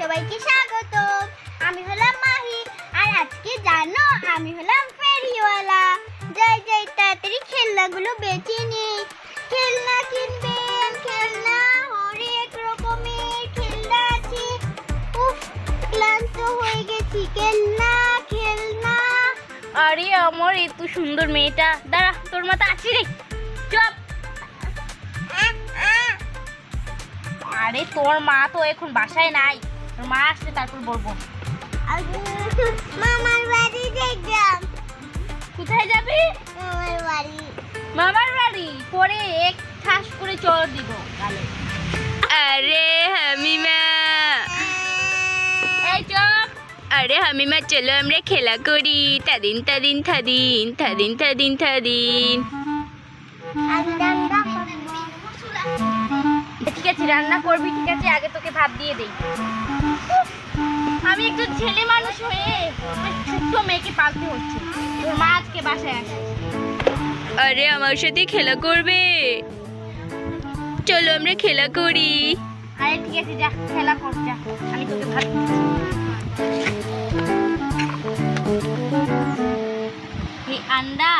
সবাইকে স্বাগত আমি হলাম মাহি আর আজকে জানো, আমি হলাম ফেরিওয়ালা। যাই যাই, তাড়াতাড়ি খেলনাগুলো বেছে নিই খেলনা কিনবেন খেলনা হরেক রকমের খেলনা আছে। উফ, ক্লান্ত হয়ে গেছি। খেলনা খেলনা। আরে আমার এত সুন্দর মেয়েটা। দাঁড়া, তোর মাথা আছি রে। চপ। আরে তোর মা তো এখন বাসায় নাই। মা আসলে তারপর বলব। মামার বাড়ি দেখলাম। কোথায় যাবি? মামার বাড়ি। মামার বাড়ি? পরে এক ঠাস করে চর দিব। अरे হামিমা। এই চপ। আরে হামিমা চলো আমরা খেলা করি। তাদিন তাদিন থাদিন থাদিন থাদিন থাদিন আছে রান্না করবি ঠিক আছে আগে তোকে ভাত দিয়ে দেই। আমি একটু ছেলে মানুষ হয়ে ছোট্ট মেয়েকে পালতে হচ্ছে। তোর মা আজকে বাসায় আসে। আরে আমার সাথে খেলা করবে। চলো আমরা খেলা করি। আরে ঠিক আছে যা খেলা কর যা। আমি তোকে ভাত দিচ্ছি। এই আন্ডা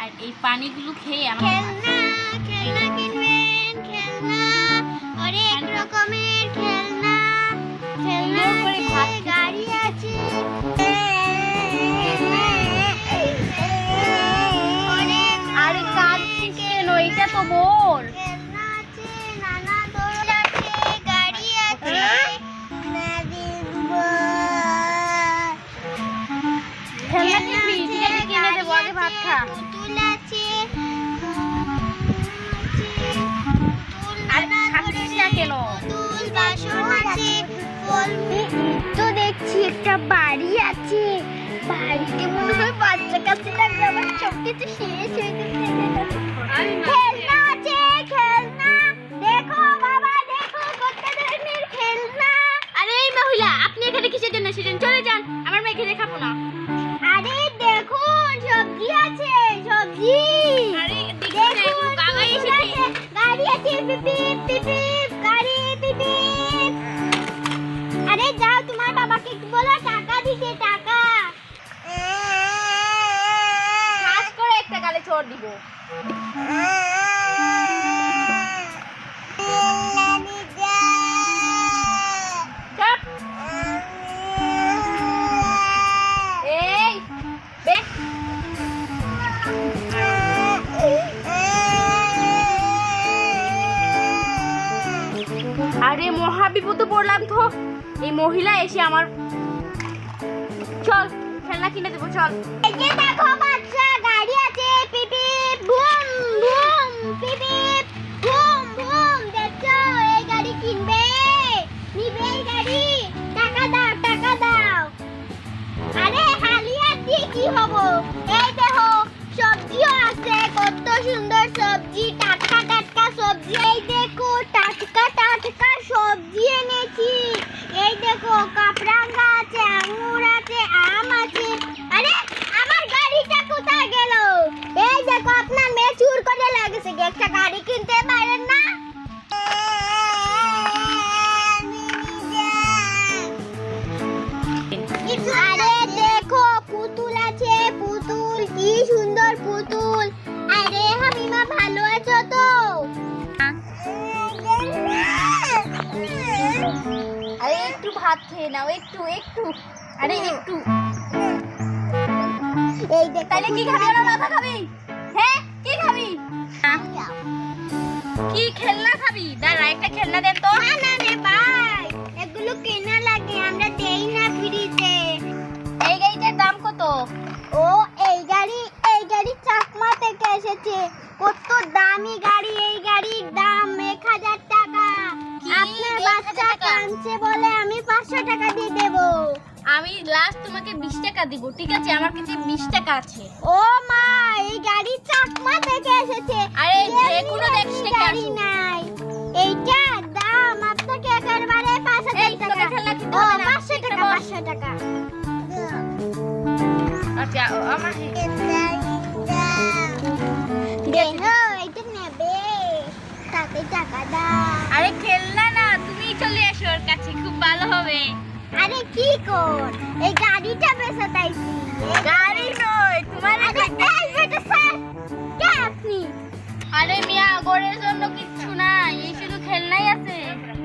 আর এই পানিগুলো খেয়ে আমার খেলনা খেলনা ফল তো দেখছি একটা বাড়ি আছে। বাড়িতে মনে হয় বাচ্চা কাছে লাগবে আমার সব কিছু শেষ হয়ে গেছে। জন্য এসেছেন চলে যান আমার মেয়েকে দেখাবো না। আরে দেখুন সবজি আছে সবজি। আরে না, দেখুন এসেছে। আছে, গাড়ি আছে পিপিপ পিপিপ গাড়ি পিপিপ আরে যাও তোমার বাবাকে বলো টাকা দিতে টাকা। করে একটা গালে চড় দিব। মহিলা এসে আমার চল, খেলনা কিনে দেবো, চল। দেখো গাড়ি আছে কি আছে, কত সুন্দর সবজি ভাত খেয়ে নাও একটু একটু। আরে একটু। এই দেখ তাহলে কি খাবি আমার মাথা খাবি? হ্যাঁ কি খাবি? কি খেলনা খাবি? দাঁড়া একটা খেলনা দেন তো। না না রে ভাই। এগুলো কেনা লাগে আমরা দেই না ফ্রিতে। এই গাড়িটার দাম কত? ও এই গাড়ি এই গাড়ি চাকমা থেকে এসেছে। কত দামি গাড়ি আমি লাস্ট তোমাকে বিশ টাকা দিব ঠিক আছে আমার কাছে বিশ টাকা আছে ও মা এই গাড়ি চাকমা থেকে এসেছে আরে যে কোনো দেশ থেকে গাড়ি নাই এইটা দাম আপনাকে একেবারে পাঁচ হাজার টাকা ও হবে পাঁচশো টাকা বস। পাঁচশো টাকা আচ্ছা আমার দেখো এইটা নেবে তাতে টাকা দাও আরে খেলনা আরে কি কর? এই গাড়িটা বেচা তাইছি গাড়ি নয় তোমার আরে এই বেটা স্যার কে আপনি? আরে মিয়া গোড়ের জন্য কিচ্ছু নাই এই শুধু খেলনাই আছে।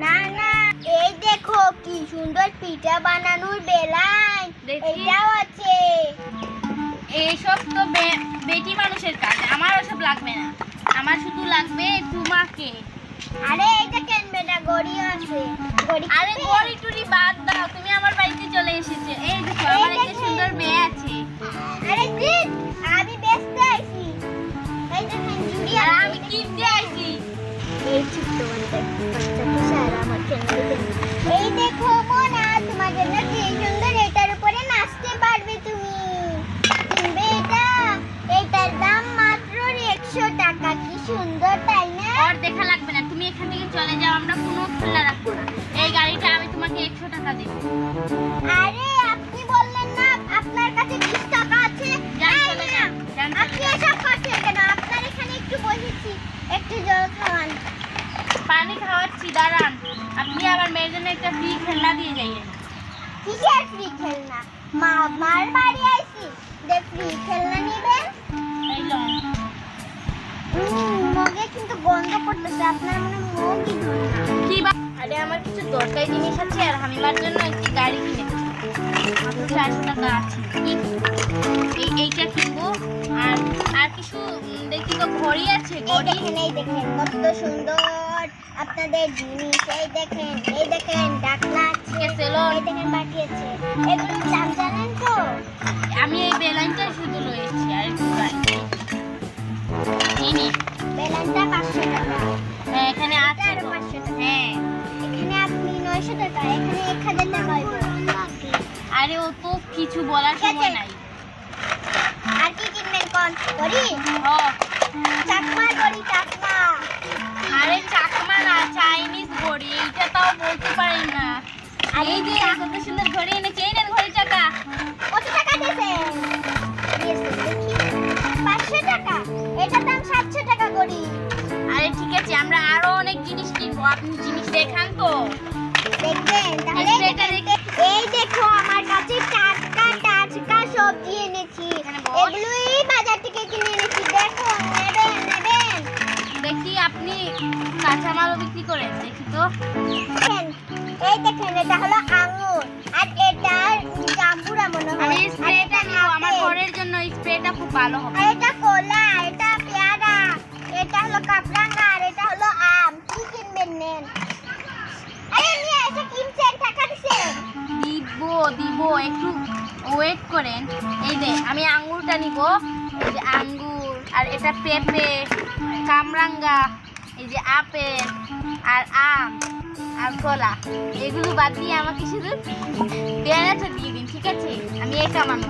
না না এই দেখো কি সুন্দর পিঠা বানানোর বেলায়। এটাও আছে। এইসব তো বেটি মানুষের কাজ আমার ওসব লাগবে না। আমার শুধু লাগবে তোমাকে। আরে এইটা কেন বেটা? গড়ি আছে। গড়ি আরে? গড়ি টুরি বাদ দাও। তুমি আমার বাড়িতে চলে এসেছে। এই দেখো আমার একটা সুন্দর মেয়ে আছে। আরে দিন। মা মার বাড়ি আইছি। দে ফ্রি খেলনা নিবেন মগে কিন্তু গন্ধ করতেছে আপনার মনে মগই ধরে কি আরে আমার কিছু দরকারি জিনিস আছে আর হামিমার জন্য একটি গাড়ি কিনে। দেবো। মাত্র চারশো টাকা আছে। এই এইটা কিনবো। আর আর কিছু দেখি তো ঘড়ি আছে ঘড়ি। দেখেন এই দেখেন কত সুন্দর। আপনাদের জিনিস এই দেখেন এই দেখেন ডাকনা আছে এই দেখেন বাকি আছে এগুলো দাম জানেন তো? আমি এই বেলাইনটা শুধু রয়েছি আর গাড়ি এই পাঁচশো টাকা। হ্যাঁ, এখানে আছে আরও পাঁচশো টাকা। হ্যাঁ এখানে আপনি নয়শো টাকা এখানে এক হাজার টাকা আরে ও তো কিছু বলার। সময় নাই। আর কি কিনবেন কোন? করি? ও চাকমা করি চাকমা। আরে চাকমা না চাইনিজ ঘড়ি এইটা তাও বলতে পারেন না। আর এই যে কত সুন্দর ঘড়ি এনেছে এই নেন ঘড়ি চাকা কত টাকা পাঁচশো টাকা? এটার দাম সাতশো টাকা করি আরে ঠিক আছে আমরা আরও অনেক জিনিস কিনবো। আপনি জিনিস দেখান তো। দেখবেন তাহলে এই এটা দেখেন। এই দেখো আমার কাছে টাটকা টাটকা সবজি এনেছি। এগুলোই বাজার থেকে কিনে এনেছি। দেখো নেবেন নেবেন। দেখি আপনি। কাঁচামালও বিক্রি করে দেখি তো। এই দেখেন এটা হলো আঙুর। আর এটা জাম্বুরা মনে হয়। আমি স্প্রেটা নিব আমার ঘরের জন্য স্প্রেটা খুব ভালো হবে। এটা কলা এটা পেয়ারা এটা হলো কাপড়াঙ্গা আর এটা হলো আম। কি কিনবেন নেন? আরে নিয়ে এটা কিনছেন টাকা দিছেন দিব দিব একটু ওয়েট করেন। এই যে আমি আঙ্গুরটা নিব। আঙ্গুর আর এটা পেঁপে কামরাঙ্গা। এই যে আপেল আর আম আর কলা এগুলো বাদ দিয়ে আমাকে শুধু পেয়ারাটা দিয়ে দিন ঠিক আছে? আমি এই কামানো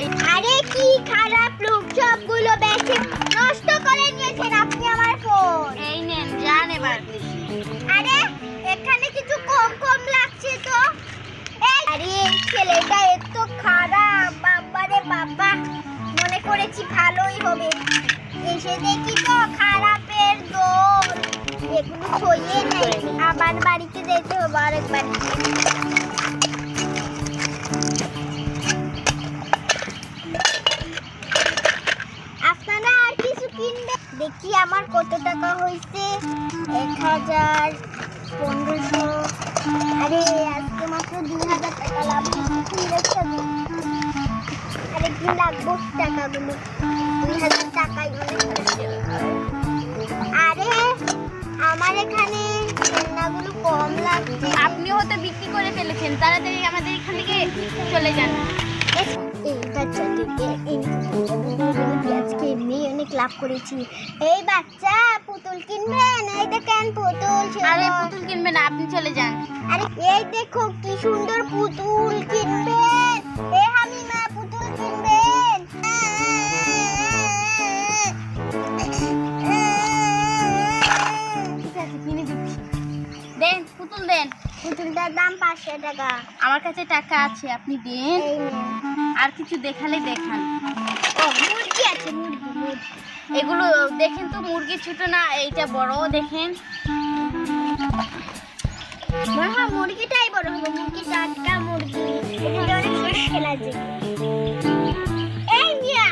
এই আরে কি খারাপ লোক সবগুলো বেশি নষ্ট করে নিয়েছেন আপনি আমার ফোন। এই নেন যান এবার। আরে এখানে কিছু কম কম লাগছে তো। আরে ছেলেটা এত খারাপ বাবা রে বাবা। মনে করেছি ভালোই হবে। এসে দেখি তো খারাপের দোল এগুলো ছইয়ে নেই আবার বাড়িতে যেতে হবে। আরেকবার আপনারা আর কিছু কিনবে? দেখি আমার কত টাকা হয়েছে। এক হাজার পনেরোশো। আরে, আজকে মাত্র দুই হাজার টাকা লাভ আরে, কি লাগবো টাকাগুলো দুই হাজার টাকাই অনেক আমার এখানে খেলনাগুলো কম লাগছে। আপনি হয়তো বিক্রি করে ফেলেছেন তাড়াতাড়ি আমাদের এখান থেকে চলে যান। এই বাচ্চাটিকে আজকে এমনি অনেক লাভ করেছি। এই বাচ্চা পুতুল কিনবেন এই দেখেন পুতুল আরে পুতুল কিনবেন আপনি চলে যান। আরে এই দেখো কি সুন্দর পুতুল কিনবেন দাম পাঁচশো টাকা। আমার কাছে টাকা আছে আপনি দেন। আর কিছু দেখালে দেখান। ও মুরগি আছে এগুলো দেখেন তো মুরগি ছোট না এইটা বড় দেখেন। মনে হয় মুরগিটাই বড় হবে মুরগি টাটকা মুরগি। এটা অনেক এই মিয়া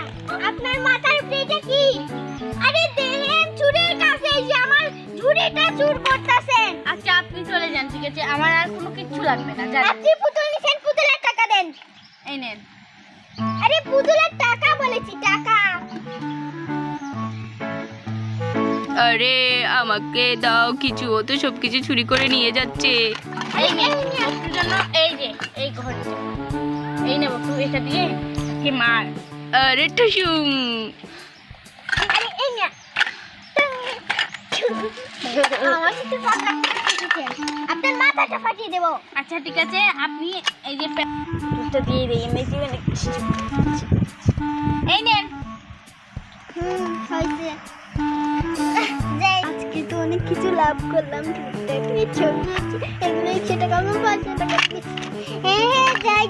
আপনার মাথার উপরে এটা কি? আরে দেখেন চুরের কাছে আমার ঝুড়িটা চুর করতেছেন আচ্ছা চলে যান ঠিক আছে আমার আর কোনো কিচ্ছু লাগবে না যান আপনি পুতুল নিছেন পুতুলের টাকা দেন। এই নেন। আরে পুতুলের টাকা বলেছি টাকা। আরে আমাকে দাও কিছু ও তো সব কিছু চুরি করে নিয়ে যাচ্ছে। এই নে জন্য এই যে এই ঘরটা। এই নেব তুই এটা দিয়ে হে মার? আরে ঠুসুম। আরে এই মিয়া আপনার মাথাটা ফাটিয়ে দেবো। আচ্ছা ঠিক আছে আপনি এই যে দুধটা দিয়ে দিই এমনি দিবেন এই নেন। আজকে তো অনেক কিছু লাভ করলাম ছবি এগুলো টাকা আমার পাঁচশো টাকা হ্যাঁ যাই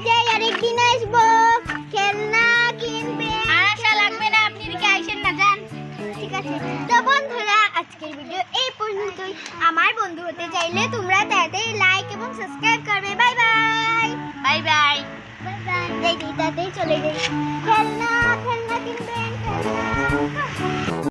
আমার বন্ধু হতে চাইলে তোমরা তাড়াতাড়ি লাইক এবং সাবস্ক্রাইব করবে। Bye bye bye bye bye bye চলে যাই খেলনা খেলনা কিনবেন খেলনা।